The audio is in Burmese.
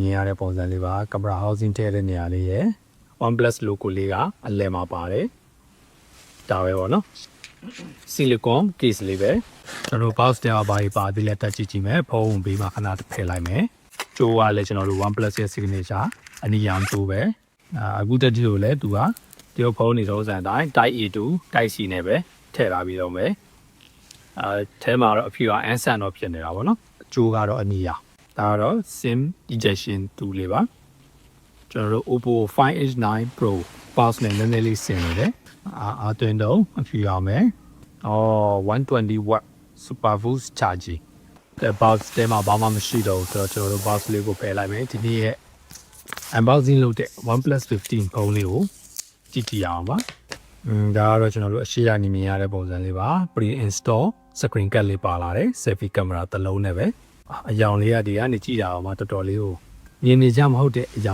မြင်ရတဲ့ပုံစံလေးပါကင်မရာ housing ထည့်တဲ့နေရာလေးရယ် OnePlus logo လေးကအလယ်မှာပါတယ်ဒါပဲပေါ့နော် silicon case လေးပဲကျွန်တော်တို့ box တဲ့ဘာကြီးပါသေးလဲတက်ကြည့်ကြည့်မယ်ဖုန်းဘေးမှာခဏတစ်ဖယ်လိုက်မယ်ကြိုးကလည်းကျွန်တော်တို့ OnePlus ရဲ့ signature အနီရောင်ကြိုးပဲအာအခုတက်ကြည့်လို့လဲသူကဒီဖုန်းနေတော့စံတိုင်း Type A to Type C နဲ့ပဲထည့်ထားပြီးတော့မယ်အဲထဲမှာတော့အဖြူက answer တော့ဖြစ်နေတာပေါ့နော်အကျိုးကတော့အနီရောင် ဒါကတော့ sim ejection tool လေးပါကျွန်တော်တို့ Oppo 5H9 Pro box နဲ့နည်းနည်းလေးဆင်နေတယ်အာအသွင်းတော့အဖြူရမယ်အော်120 watt super boost charging တဲ့ box ထဲမှာဘာမှမရှိတော့ဘူးဆိုတော့ကျွန်တော်တို့ box လေးကိုဖယ်လိုက်မယ်ဒီနေ့ရဲ့ unboxing လုပ်တဲ့ OnePlus 15ဖုန်းလေးကိုကြည့်ကြည့်ရအောင်ပါอืมဒါကတော့ကျွန်တော်တို့အရှိရနေမြင်ရတဲ့ပုံစံလေးပါ pre install screen card လေးပါလာတယ် selfie camera တစ်လုံးနဲ့ပဲ အယောင်လေးကဒီကနေကြည့်တာအောင်မတော်တော်လေးကိုမြင်နေကြမဟုတ်တဲ့အယောင်